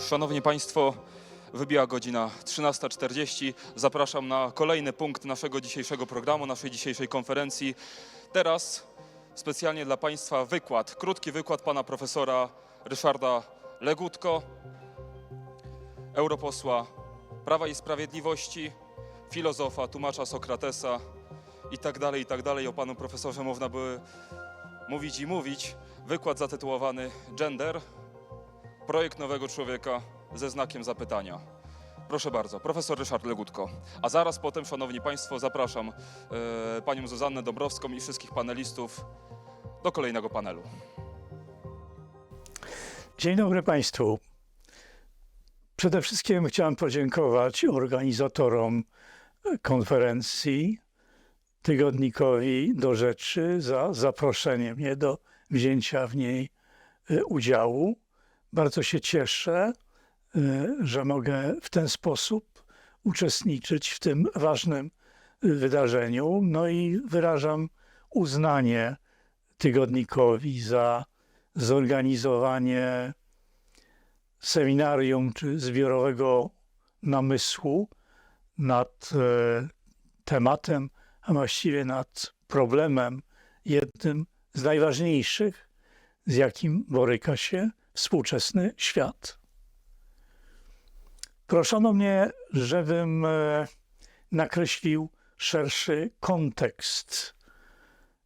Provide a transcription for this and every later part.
Szanowni Państwo, wybiła godzina 13.40. Zapraszam na kolejny punkt naszego dzisiejszego programu, naszej dzisiejszej konferencji. Teraz specjalnie dla Państwa wykład, krótki wykład pana profesora Ryszarda Legutko, europosła Prawa i Sprawiedliwości, filozofa, tłumacza Sokratesa i tak dalej, i tak dalej. O panu profesorze można by mówić i mówić. Wykład zatytułowany Gender, projekt nowego człowieka ze znakiem zapytania. Proszę bardzo, profesor Ryszard Legutko. A zaraz potem, szanowni państwo, zapraszam e, panią Zuzannę Dąbrowską i wszystkich panelistów do kolejnego panelu. Dzień dobry Państwu. Przede wszystkim chciałem podziękować organizatorom konferencji, tygodnikowi do rzeczy za zaproszenie mnie do wzięcia w niej e, udziału. Bardzo się cieszę, e, że mogę w ten sposób uczestniczyć w tym ważnym e, wydarzeniu. No i wyrażam uznanie tygodnikowi za zorganizowanie seminarium czy zbiorowego namysłu nad e, tematem, a właściwie nad problemem, jednym z najważniejszych, z jakim boryka się współczesny świat. Proszono mnie, żebym e, nakreślił szerszy kontekst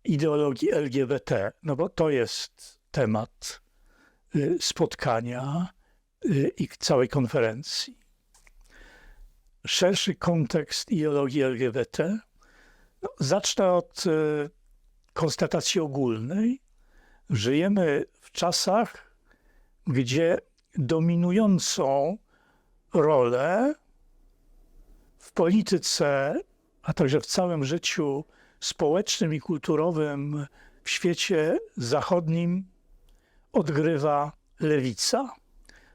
ideologii LGBT, no bo to jest temat y, spotkania y, i całej konferencji. Szerszy kontekst ideologii LGBT. No, zacznę od y, konstatacji ogólnej. Żyjemy w czasach, gdzie dominującą rolę w polityce, a także w całym życiu społecznym i kulturowym w świecie zachodnim odgrywa lewica.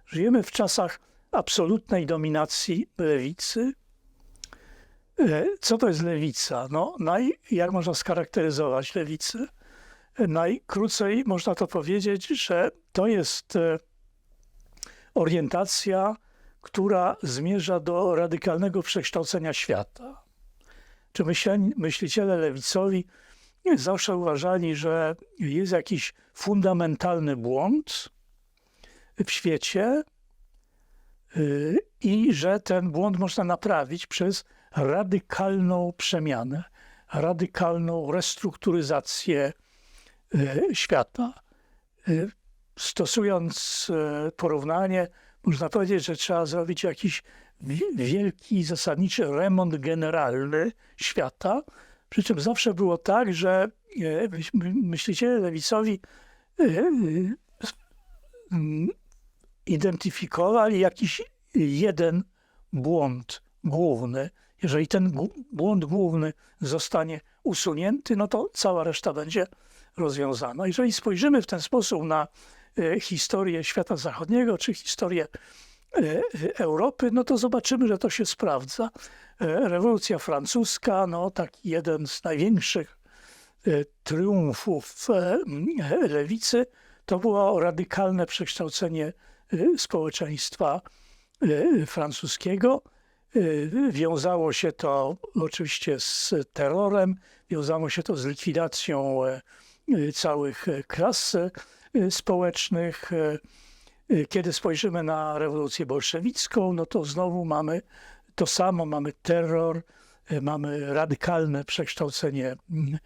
Żyjemy w czasach absolutnej dominacji lewicy. E, Co to jest lewica? No, naj, jak można scharakteryzować lewicę? E, Najkrócej można to powiedzieć, że to jest e, orientacja, która zmierza do radykalnego przekształcenia świata czy myśliciele lewicowi zawsze uważali, że jest jakiś fundamentalny błąd w świecie yy, i że ten błąd można naprawić przez radykalną przemianę, radykalną restrukturyzację yy, świata. Stosując yy, porównanie, można powiedzieć, że trzeba zrobić jakiś wi- wielki, zasadniczy remont generalny świata. Przy czym zawsze było tak, że e, myś- my- myśliciele lewicowi e, e, mm, identyfikowali jakiś jeden błąd główny. Jeżeli ten błąd główny zostanie usunięty, no to cała reszta będzie rozwiązana. Jeżeli spojrzymy w ten sposób na e, historię świata zachodniego, czy historię e, Europy, no to zobaczymy, że to się sprawdza. E, Rewolucja francuska, no taki jeden z największych e, triumfów e, lewicy, to było radykalne przekształcenie e, społeczeństwa e, francuskiego. E, Wiązało się to oczywiście z terrorem, wiązało się to z likwidacją e, e, całych e, klas e, społecznych. e, Y, Kiedy spojrzymy na rewolucję bolszewicką, no to znowu mamy to samo, mamy terror, y, mamy radykalne przekształcenie mm,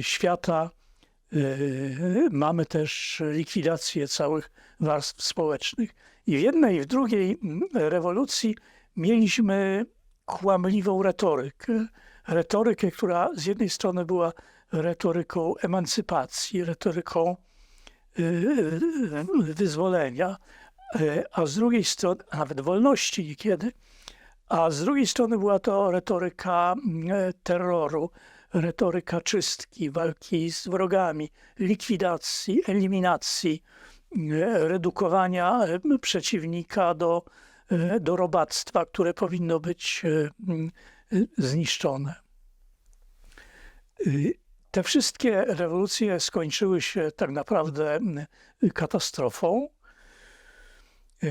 świata, mamy też likwidację całych warstw społecznych. I w jednej i w drugiej mm, rewolucji mieliśmy kłamliwą retorykę. Retorykę, która z jednej strony była retoryką emancypacji, retoryką wyzwolenia, y, a z drugiej strony, a nawet wolności niekiedy, a z drugiej strony była to retoryka terroru, retoryka czystki, walki z wrogami, likwidacji, eliminacji, y, redukowania y, przeciwnika do, y, do robactwa, które powinno być y, y, zniszczone. Te wszystkie rewolucje skończyły się tak naprawdę mm, katastrofą.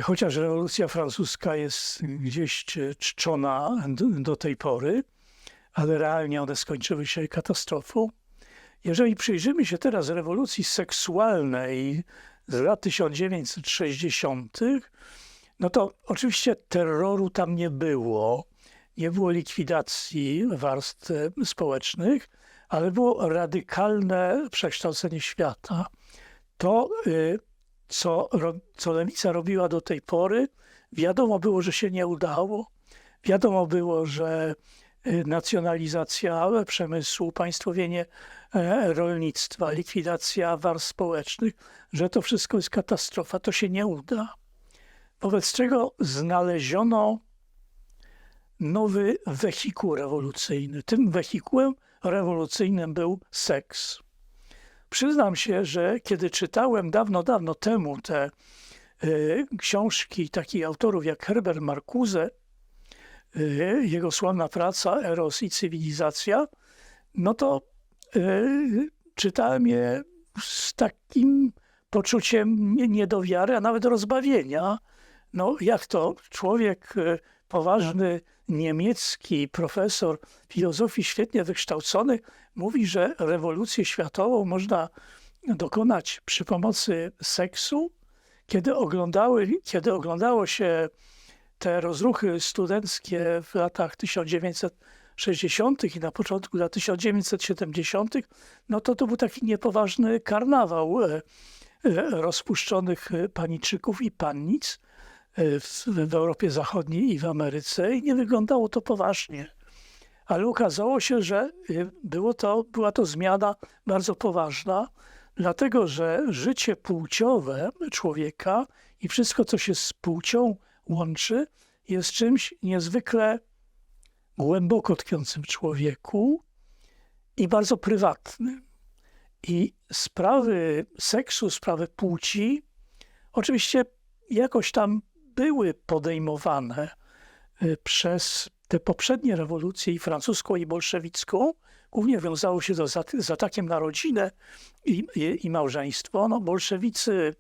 Chociaż rewolucja francuska jest gdzieś czczona do, do tej pory, ale realnie one skończyły się katastrofą. Jeżeli przyjrzymy się teraz rewolucji seksualnej z lat 1960., no to oczywiście terroru tam nie było, nie było likwidacji warstw e, społecznych, ale było radykalne przekształcenie świata. To, y, co, co lewica robiła do tej pory, wiadomo było, że się nie udało. Wiadomo było, że y, nacjonalizacja przemysłu, państwowienie e, rolnictwa, likwidacja warstw społecznych, że to wszystko jest katastrofa, to się nie uda. Wobec czego znaleziono nowy wehikuł rewolucyjny. Tym wehikułem rewolucyjnym był seks. Przyznam się, że kiedy czytałem dawno, dawno temu te y, książki takich autorów jak Herbert Marcuse, y, jego sławna praca Eros i cywilizacja, no to y, czytałem je z takim poczuciem nie- niedowiary, a nawet rozbawienia. No jak to człowiek poważny, niemiecki profesor filozofii, świetnie wykształcony, mówi, że rewolucję światową można dokonać przy pomocy seksu. Kiedy, oglądały, kiedy oglądało się te rozruchy studenckie w latach 1960. i na początku lat 1970., no to to był taki niepoważny karnawał e, e, rozpuszczonych e, paniczyków i pannic w, w Europie Zachodniej i w Ameryce i nie wyglądało to poważnie. Ale okazało się, że y, było to, była to zmiana bardzo poważna, dlatego że życie płciowe człowieka i wszystko, co się z płcią łączy, jest czymś niezwykle głęboko tkwiącym w człowieku i bardzo prywatnym. I sprawy seksu, sprawy płci, oczywiście jakoś tam były podejmowane y, przez te poprzednie rewolucje, i francuską, i bolszewicką, głównie wiązało się to z, z atakiem na rodzinę i, i, i małżeństwo. No, bolszewicy,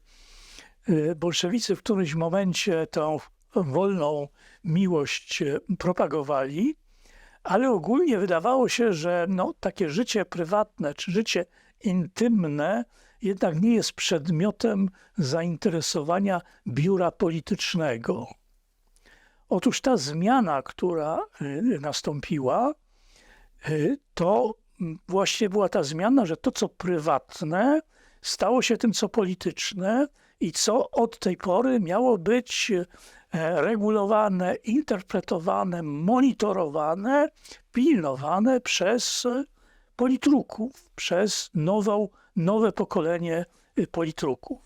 y, bolszewicy w którymś momencie tą wolną miłość y, propagowali, ale ogólnie wydawało się, że no, takie życie prywatne czy życie intymne jednak nie jest przedmiotem zainteresowania biura politycznego. Otóż ta zmiana, która y, nastąpiła, y, to właśnie była ta zmiana, że to, co prywatne, stało się tym, co polityczne i co od tej pory miało być e, regulowane, interpretowane, monitorowane, pilnowane przez politruków, przez nową, nowe pokolenie y, politruków.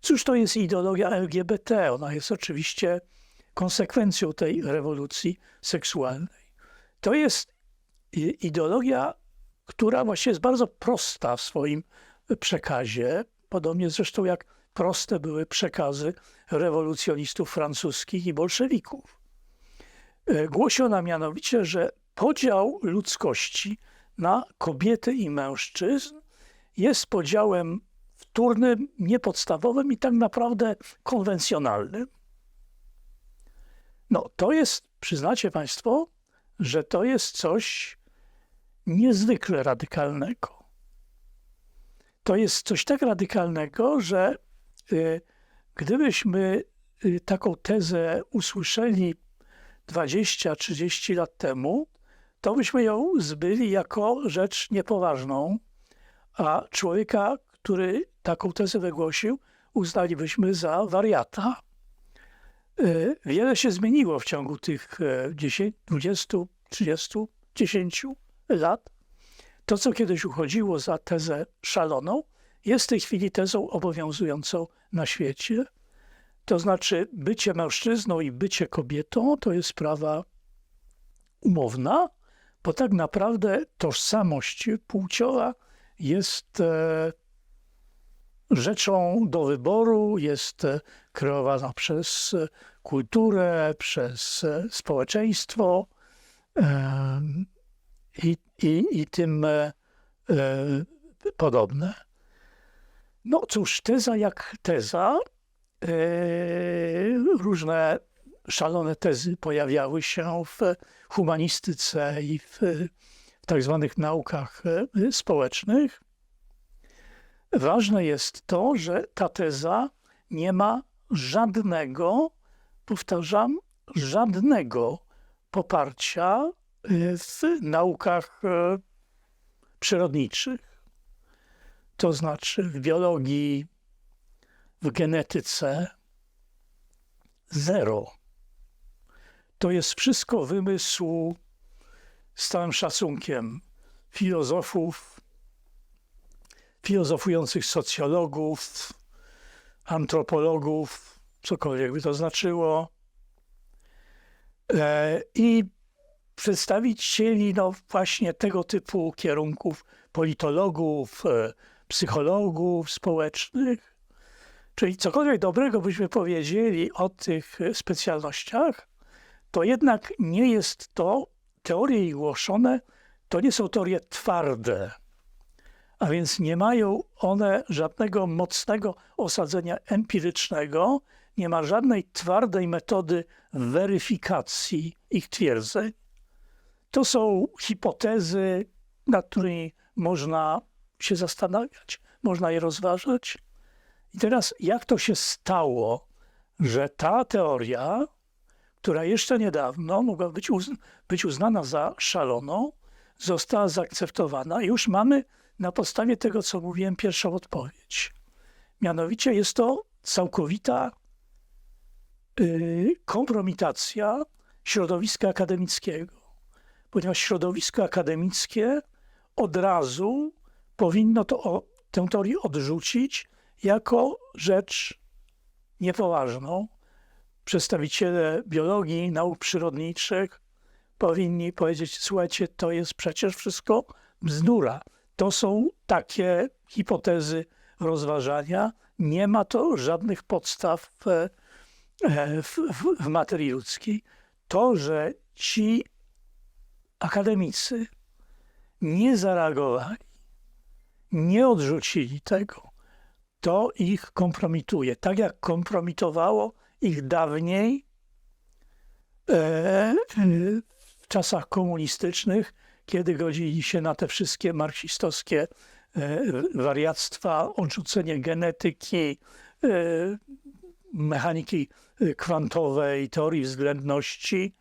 Cóż to jest ideologia LGBT? Ona jest oczywiście konsekwencją tej rewolucji seksualnej. To jest i- ideologia, która właśnie jest bardzo prosta w swoim przekazie, podobnie zresztą jak proste były przekazy rewolucjonistów francuskich i bolszewików. Głosi ona mianowicie, że podział ludzkości na kobiety i mężczyzn jest podziałem wtórnym, niepodstawowym i tak naprawdę konwencjonalnym. No, to jest, przyznacie Państwo, że to jest coś niezwykle radykalnego. To jest coś tak radykalnego, że y, gdybyśmy y, taką tezę usłyszeli 20-30 lat temu, to byśmy ją zbyli jako rzecz niepoważną, a człowieka, który taką tezę wygłosił, uznalibyśmy za wariata. Y, Wiele się zmieniło w ciągu tych e, 10, 20, 30, 10 lat. To, co kiedyś uchodziło za tezę szaloną, jest w tej chwili tezą obowiązującą na świecie. To znaczy, bycie mężczyzną i bycie kobietą to jest sprawa umowna, bo tak naprawdę tożsamość płciowa jest e, rzeczą do wyboru, jest e, kreowana przez e, kulturę, przez społeczeństwo i, i, i tym podobne. No cóż, teza jak teza, różne szalone tezy pojawiały się w humanistyce i w, w tak zwanych naukach e, społecznych. Ważne jest to, że ta teza nie ma żadnego, powtarzam, żadnego poparcia y, w naukach e, przyrodniczych. To znaczy w biologii, w genetyce zero. To jest wszystko wymysł z całym szacunkiem filozofów, filozofujących socjologów, antropologów, cokolwiek by to znaczyło, e, i przedstawicieli no, właśnie tego typu kierunków politologów, e, psychologów społecznych. Czyli cokolwiek dobrego byśmy powiedzieli o tych e, specjalnościach, to jednak nie jest to, teorie ich głoszone, to nie są teorie twarde, a więc nie mają one żadnego mocnego osadzenia empirycznego, nie ma żadnej twardej metody weryfikacji ich twierdzeń. To są hipotezy, nad którymi można się zastanawiać, można je rozważać. I teraz, jak to się stało, że ta teoria, która jeszcze niedawno mogła być, być uznana za szaloną, została zaakceptowana. Już mamy na podstawie tego, co mówiłem, pierwszą odpowiedź. Mianowicie jest to całkowita y, kompromitacja środowiska akademickiego, ponieważ środowisko akademickie od razu powinno to, o, tę teorię odrzucić jako rzecz niepoważną. Przedstawiciele biologii, nauk przyrodniczych powinni powiedzieć: Słuchajcie, to jest przecież wszystko bzdura. To są takie hipotezy rozważania. Nie ma to żadnych podstaw w, e, w, w, materii ludzkiej. To, że ci akademicy nie zareagowali, nie odrzucili tego, to ich kompromituje. Tak jak kompromitowało ich dawniej e, w czasach komunistycznych, kiedy godzili się na te wszystkie marksistowskie e, wariactwa, odrzucenie genetyki, e, mechaniki kwantowej, teorii względności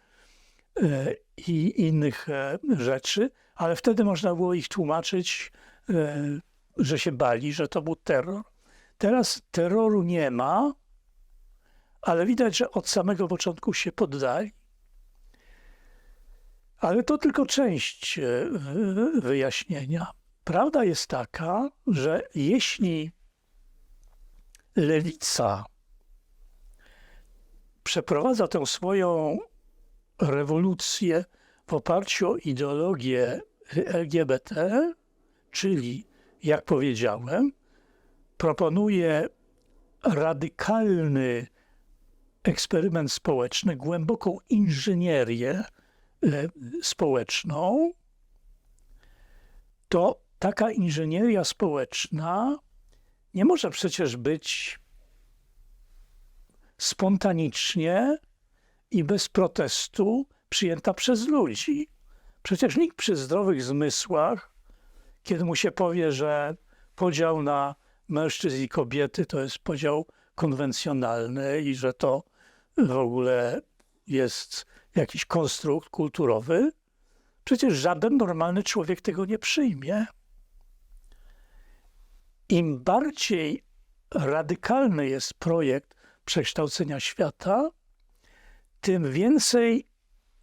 i innych rzeczy, ale wtedy można było ich tłumaczyć, że się bali, że to był terror. Teraz terroru nie ma, ale widać, że od samego początku się poddali. Ale to tylko część e, wyjaśnienia. Prawda jest taka, że jeśli lewica przeprowadza tę swoją rewolucję w oparciu o ideologię LGBT, czyli, jak powiedziałem, proponuje radykalny eksperyment społeczny, głęboką inżynierię e, społeczną, to taka inżynieria społeczna nie może przecież być spontanicznie i bez protestu przyjęta przez ludzi. Przecież nikt przy zdrowych zmysłach, kiedy mu się powie, że podział na mężczyzn i kobiety to jest podział konwencjonalny i że to w ogóle jest jakiś konstrukt kulturowy, przecież żaden normalny człowiek tego nie przyjmie. Im bardziej radykalny jest projekt przekształcenia świata, tym więcej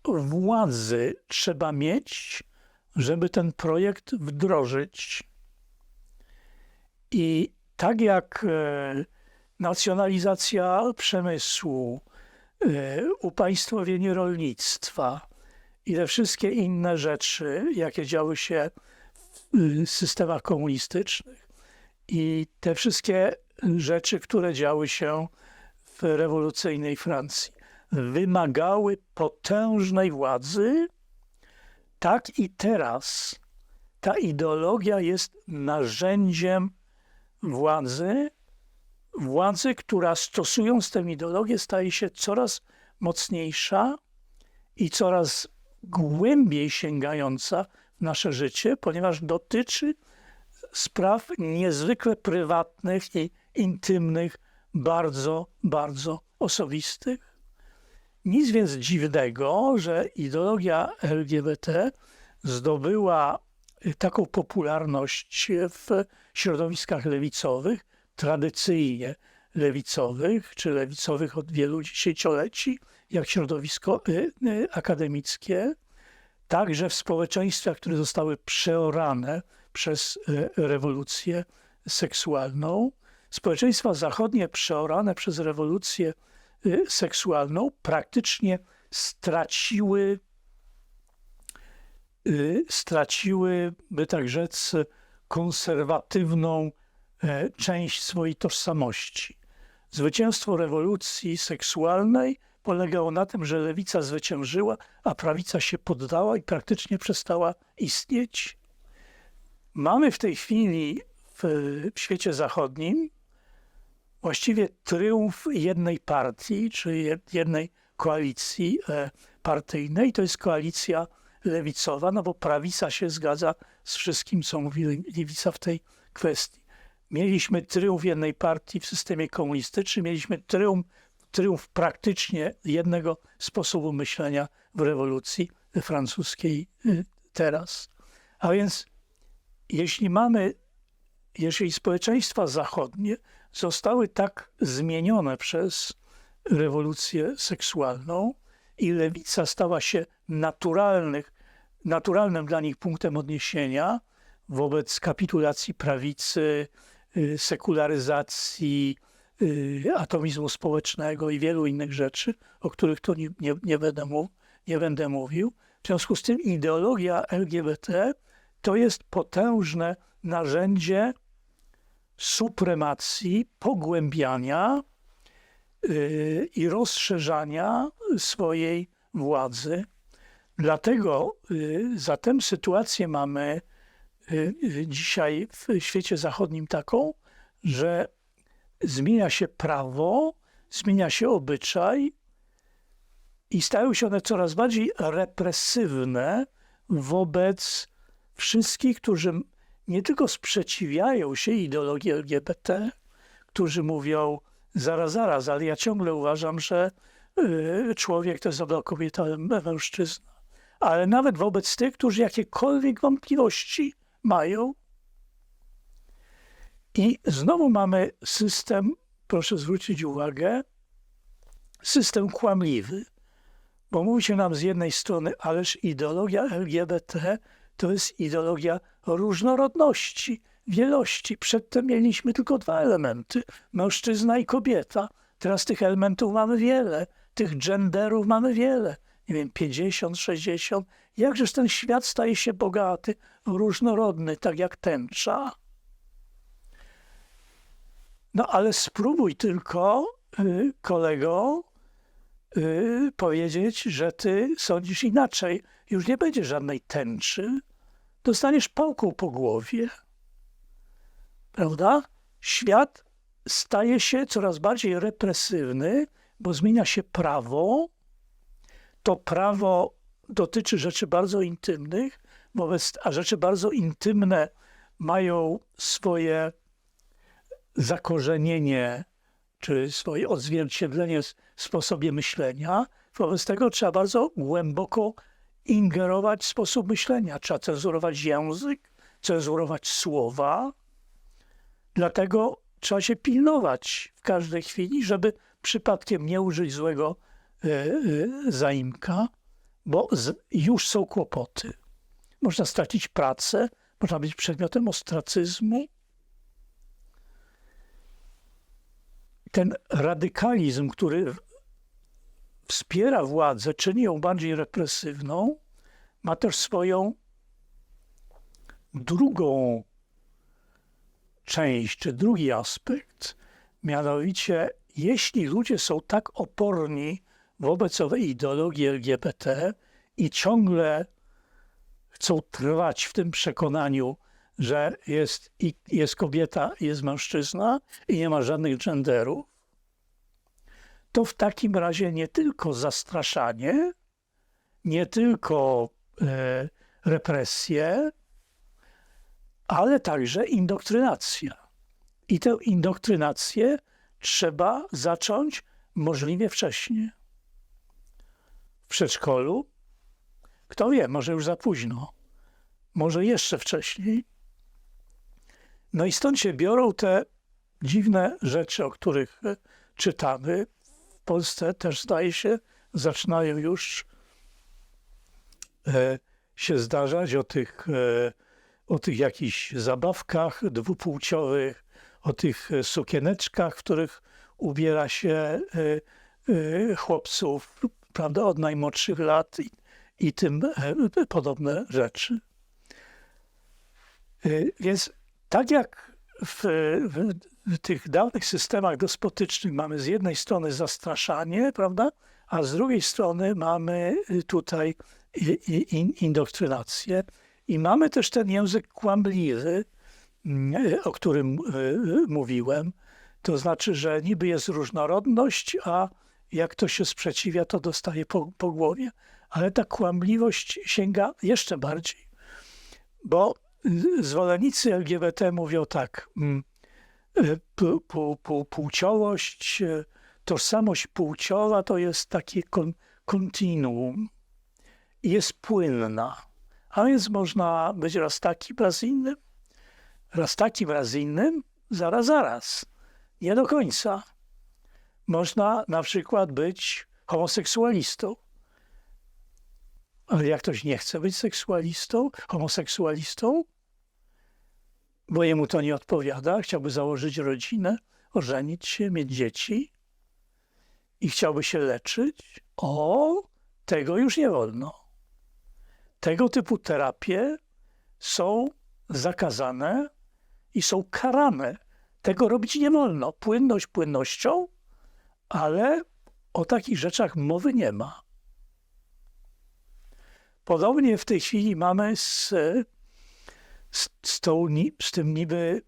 władzy trzeba mieć, żeby ten projekt wdrożyć. I tak jak e, nacjonalizacja przemysłu, upaństwowienie rolnictwa i te wszystkie inne rzeczy, jakie działy się w systemach komunistycznych i te wszystkie rzeczy, które działy się w rewolucyjnej Francji, wymagały potężnej władzy, tak i teraz ta ideologia jest narzędziem władzy władzy, która stosując tę ideologię staje się coraz mocniejsza i coraz głębiej sięgająca w nasze życie, ponieważ dotyczy spraw niezwykle prywatnych i intymnych, bardzo, bardzo osobistych. Nic więc dziwnego, że ideologia LGBT zdobyła taką popularność w środowiskach lewicowych, tradycyjnie lewicowych, czy lewicowych od wielu dziesięcioleci, jak środowisko y, y, akademickie, także w społeczeństwach, które zostały przeorane przez y, rewolucję seksualną. Społeczeństwa zachodnie przeorane przez rewolucję seksualną praktycznie straciły straciły, by tak rzec, konserwatywną część swojej tożsamości. Zwycięstwo rewolucji seksualnej polegało na tym, że lewica zwyciężyła, a prawica się poddała i praktycznie przestała istnieć. Mamy w tej chwili w, świecie zachodnim właściwie tryumf jednej partii, czy jed- jednej koalicji e, partyjnej. To jest koalicja lewicowa, no bo prawica się zgadza z wszystkim, co mówi lewica w tej kwestii. Mieliśmy tryumf jednej partii w systemie komunistycznym, mieliśmy tryumf, tryumf praktycznie jednego sposobu myślenia w rewolucji francuskiej y, teraz. A więc jeśli mamy, jeżeli społeczeństwa zachodnie zostały tak zmienione przez rewolucję seksualną i lewica stała się naturalnych, naturalnym dla nich punktem odniesienia wobec kapitulacji prawicy, sekularyzacji, y, atomizmu społecznego i wielu innych rzeczy, o których tu nie, nie, nie, będę, mów, nie będę mówił. W związku z tym ideologia LGBT to jest potężne narzędzie supremacji, pogłębiania y, i rozszerzania swojej władzy. Dlatego y, za tę sytuację mamy y, y, dzisiaj w świecie zachodnim taką, że zmienia się prawo, zmienia się obyczaj i stają się one coraz bardziej represywne wobec wszystkich, którzy nie tylko sprzeciwiają się ideologii LGBT, którzy mówią zaraz, zaraz, ale ja ciągle uważam, że y, człowiek to jest dobra kobieta, mężczyzna. Ale nawet wobec tych, którzy jakiekolwiek wątpliwości mają. I znowu mamy system, proszę zwrócić uwagę, system kłamliwy, bo mówi się nam z jednej strony, ależ ideologia LGBT to jest ideologia różnorodności, wielości. Przedtem mieliśmy tylko dwa elementy: mężczyzna i kobieta. Teraz tych elementów mamy wiele, tych genderów mamy wiele. Nie wiem, 50, 60. Jakżeż ten świat staje się bogaty, różnorodny, tak jak tęcza. No ale spróbuj tylko, y, kolego, y, powiedzieć, że ty sądzisz inaczej. Już nie będzie żadnej tęczy, dostaniesz pałką po głowie. Prawda? Świat staje się coraz bardziej represywny, bo zmienia się prawo. To prawo dotyczy rzeczy bardzo intymnych, wobec, a rzeczy bardzo intymne mają swoje zakorzenienie czy swoje odzwierciedlenie w sposobie myślenia. Wobec tego trzeba bardzo głęboko ingerować w sposób myślenia. Trzeba cenzurować język, cenzurować słowa. Dlatego trzeba się pilnować w każdej chwili, żeby przypadkiem nie użyć złego e, e, zaimka, bo z, już są kłopoty. Można stracić pracę, można być przedmiotem ostracyzmu. Ten radykalizm, który wspiera władzę, czyni ją bardziej represywną, ma też swoją drugą część, czy drugi aspekt. Mianowicie, jeśli ludzie są tak oporni wobec owej ideologii LGBT i ciągle chcą trwać w tym przekonaniu, że jest, i jest kobieta, jest mężczyzna i nie ma żadnych genderów, to w takim razie nie tylko zastraszanie, nie tylko e, represje, ale także indoktrynacja. I tę indoktrynację trzeba zacząć możliwie wcześnie. W przedszkolu, kto wie, może już za późno, może jeszcze wcześniej. No i stąd się biorą te dziwne rzeczy, o których e, czytamy. W Polsce też zdaje się, zaczynają już e, się zdarzać o tych, e, o tych jakichś zabawkach dwupłciowych, o tych sukieneczkach, w których ubiera się chłopców, prawda, od najmłodszych lat i, i tym podobne rzeczy. Więc tak jak w, w, w tych dawnych systemach despotycznych mamy z jednej strony zastraszanie, prawda, a z drugiej strony mamy tutaj i- in- indoktrynację i mamy też ten język kłamliwy, mm, o którym e, mówiłem. To znaczy, że niby jest różnorodność, a jak to się sprzeciwia, to dostaje po, po głowie. Ale ta kłamliwość sięga jeszcze bardziej, bo y, zwolennicy LGBT mówią tak, mm, pu- płciowość, y, tożsamość płciowa to jest takie kon, kontinuum jest płynna. A więc można być raz takim, raz innym, raz takim, raz innym, zaraz, zaraz. Nie do końca. Można na przykład być homoseksualistą. Ale jak ktoś nie chce być seksualistą, homoseksualistą, bo jemu to nie odpowiada, chciałby założyć rodzinę, ożenić się, mieć dzieci i chciałby się leczyć, o, tego już nie wolno. Tego typu terapie są zakazane i są karane. Tego robić nie wolno. Płynność płynnością, ale o takich rzeczach mowy nie ma. Podobnie w tej chwili mamy z, z, z, tą, z tym niby,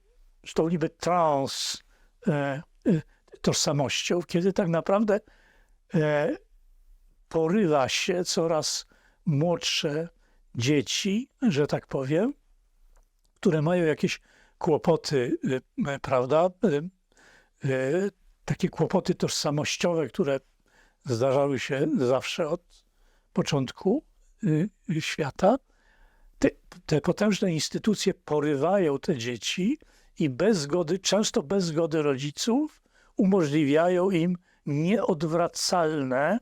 z tą niby trans e, e, tożsamością, kiedy tak naprawdę e, porywa się coraz młodsze dzieci, że tak powiem, które mają jakieś kłopoty, y, prawda? y, y, Takie kłopoty tożsamościowe, które zdarzały się zawsze od początku świata. Te, te potężne instytucje porywają te dzieci i bez zgody, często bez zgody rodziców, umożliwiają im nieodwracalne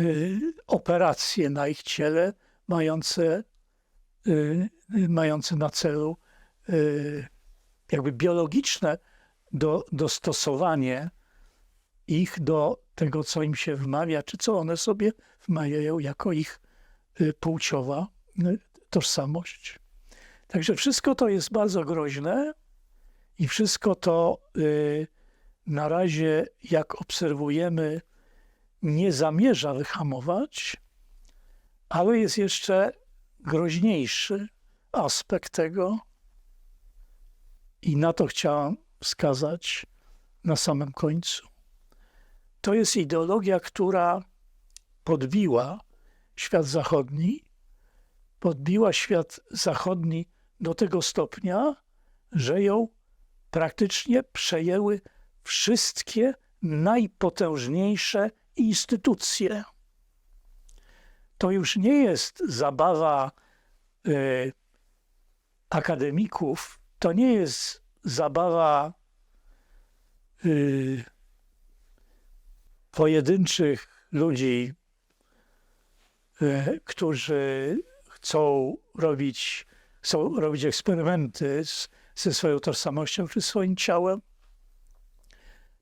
y, operacje na ich ciele, mające, y, mające na celu y, jakby biologiczne do, dostosowanie ich do tego, co im się wmawia, czy co one sobie wmawiają jako ich y, płciowa y, tożsamość. Także wszystko to jest bardzo groźne i wszystko to y, na razie, jak obserwujemy, nie zamierza wyhamować, ale jest jeszcze groźniejszy aspekt tego, i na to chciałam wskazać na samym końcu. To jest ideologia, która podbiła świat zachodni, podbiła świat zachodni do tego stopnia, że ją praktycznie przejęły wszystkie najpotężniejsze instytucje. To już nie jest zabawa y, akademików, to nie jest zabawa y, pojedynczych ludzi, y, którzy chcą robić, chcą robić eksperymenty z, ze swoją tożsamością czy swoim ciałem.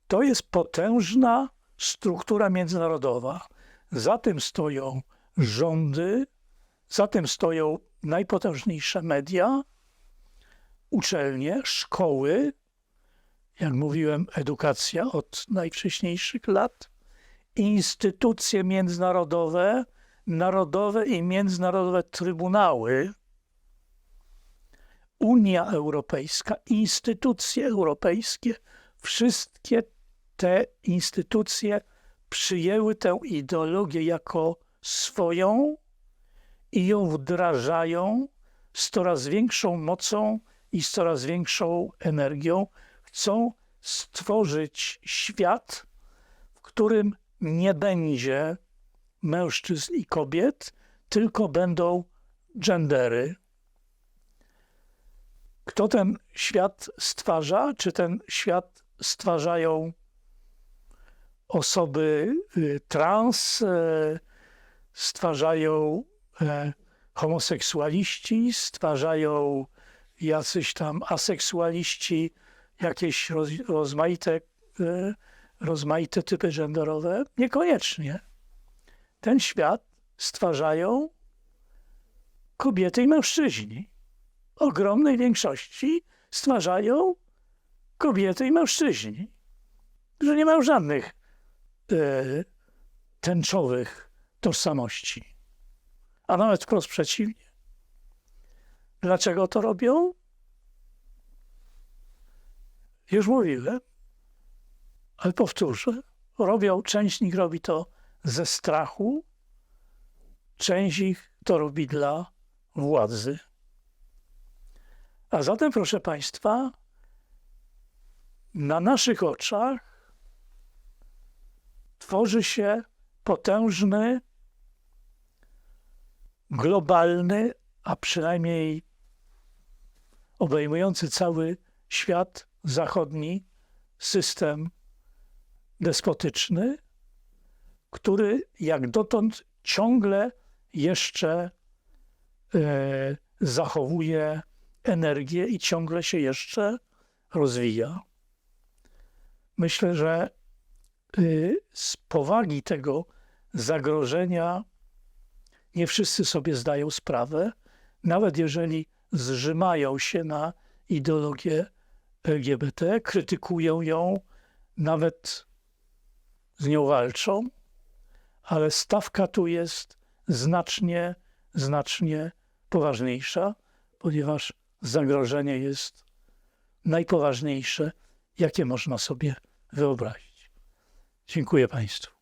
To jest potężna struktura międzynarodowa. Za tym stoją rządy, za tym stoją najpotężniejsze media, uczelnie, szkoły, jak mówiłem, edukacja od najwcześniejszych lat, instytucje międzynarodowe, narodowe i międzynarodowe trybunały, Unia Europejska, instytucje europejskie, wszystkie te instytucje przyjęły tę ideologię jako swoją i ją wdrażają z coraz większą mocą i z coraz większą energią. Chcą stworzyć świat, w którym nie będzie mężczyzn i kobiet, tylko będą gendery. Kto ten świat stwarza? Czy ten świat stwarzają osoby y, trans, e, stwarzają e, homoseksualiści, stwarzają jacyś tam aseksualiści, jakieś roz, rozmaite, e, rozmaite typy genderowe? Niekoniecznie. Ten świat stwarzają kobiety i mężczyźni. Ogromnej większości stwarzają kobiety i mężczyźni, że nie mają żadnych e, tęczowych tożsamości, a nawet wprost przeciwnie. Dlaczego to robią? Już mówiłem, ale powtórzę. Robią, część z nich robi to ze strachu, część ich to robi dla władzy. A zatem, proszę Państwa, na naszych oczach tworzy się potężny, globalny, a przynajmniej obejmujący cały świat zachodni system despotyczny, który jak dotąd ciągle jeszcze e, zachowuje energię i ciągle się jeszcze rozwija. Myślę, że y, z powagi tego zagrożenia nie wszyscy sobie zdają sprawę, nawet jeżeli zrzymają się na ideologię LGBT, krytykują ją, nawet z nią walczą, ale stawka tu jest znacznie, znacznie poważniejsza, ponieważ zagrożenie jest najpoważniejsze, jakie można sobie wyobrazić. Dziękuję Państwu.